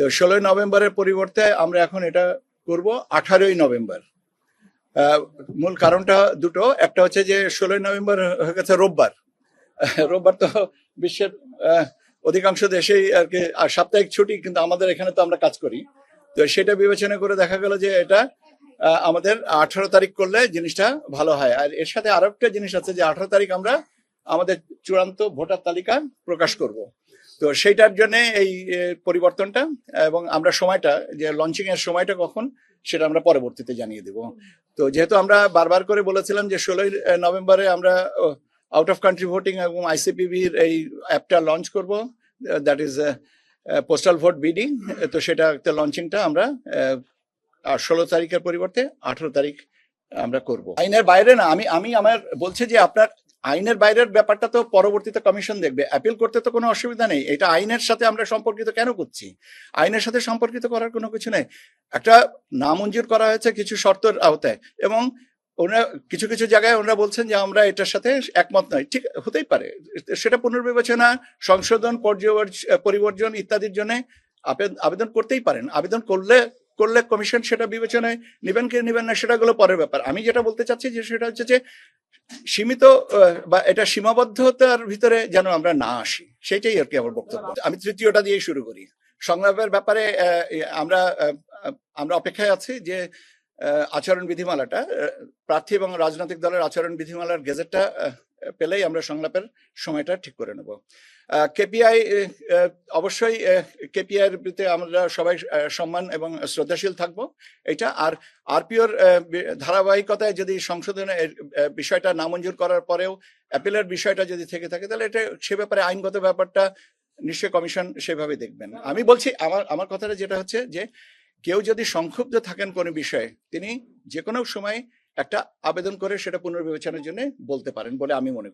তো ষোলোই নভেম্বরের পরিবর্তে আমরা এখন এটা করব, আঠারোই নভেম্বর। মূল কারণটা দুটো, একটা হচ্ছে যে ষোলোই নভেম্বর হয়ে গেছে রোববার। রোববার তো বিশ্বের অধিকাংশ দেশেই আর কি সাপ্তাহিক ছুটি, কিন্তু আমাদের এখানে তো আমরা কাজ করি। তো সেটা বিবেচনা করে দেখা গেল যে এটা আমাদের আঠারো তারিখ করলে জিনিসটা ভালো হয়। আর এর সাথে আরও একটা জিনিস আছে যে আঠারো তারিখ আমরা আমাদের চূড়ান্ত ভোটার তালিকা প্রকাশ করব। তো সেইটার জন্য এই পরিবর্তনটা এবং আমরা সময়টা, যে লঞ্চিং এর সময়টা কখন, সেটা আমরা পরবর্তীতে জানিয়ে দেব। তো যেহেতু আমরা বারবার করে বলেছিলাম যে ষোলোই নভেম্বরে আমরা আউট অফ কান্ট্রি ভোটিং এবং আইসিপিবির এই অ্যাপটা লঞ্চ করব that is postal vote bidding তো সেটা লঞ্চিংটা আমরা ষোলো তারিখের পরিবর্তে আঠেরো তারিখ আমরা করব। আইনের বাইরে না, আমি আমি আমার বলছি যে আপনার আইনের বাইরের ব্যাপারটা তো পরবর্তীতে কমিশন দেখবে। অ্যাপিল করতে তো কোনো অসুবিধা নেই। এটা আইনের সাথে আমরা সম্পর্কিত কেন করছি? আইনের সাথে সম্পর্কিত করার কোনো কিছু নেই। একটা নামঞ্জুর করা হয়েছে কিছু শর্তের আওতায় এবং ওনারা কিছু কিছু জায়গায় ওনারা বলছেন যে আমরা এটার সাথে একমত নয়। ঠিক হতেই পারে। সেটা পুনর্বিবেচনা, সংশোধন পরিবর্জন ইত্যাদির জন্য আবেদন করতেই পারেন। আবেদন করলে করলে কমিশন সেটা বিবেচনায় নেবেন কি নেবেন না সেটা গুলো পরের ব্যাপার। আমি যেটা বলতে চাচ্ছি যে সেটা হচ্ছে যে সীমিত বা এটা সীমাবদ্ধতার ভিতরে যেন আমরা না আসি সেটাই আর কি আমার বক্তব্য। আমি তৃতীয়টা দিয়ে শুরু করি। সংলাপের ব্যাপারে আমরা আমরা অপেক্ষায় আছি যে আচরণ বিধিমালাটা প্রার্থী এবং রাজনৈতিক দলের আচরণ বিধিমালার গেজেটটা পেলেই আমরা সংলাপের সময়টা ঠিক করে নেব। কেপিআই অবশ্যই কেপিআই এর প্রতি আমরা সবাই সম্মান এবং শ্রদ্ধাশীল থাকব। এটা আর আরপিওর ধারাবাহিকতায় যদি সংশোধনের বিষয়টা নামঞ্জুর করার পরেও অ্যাপিলের বিষয়টা যদি থেকে থাকে, তাহলে এটা সে ব্যাপারে আইনগত ব্যাপারটা নিশ্চয়ই কমিশন সেভাবে দেখবেন। আমি বলছি, আমার আমার কথাটা যেটা হচ্ছে যে, কেউ যদি সংক্ষুব্ধ থাকেন কোনো বিষয়ে, তিনি যে কোনো সময় একটা আবেদন করে সেটা পুনর্বিবেচনার জন্য বলতে পারেন বলে আমি মনে করি।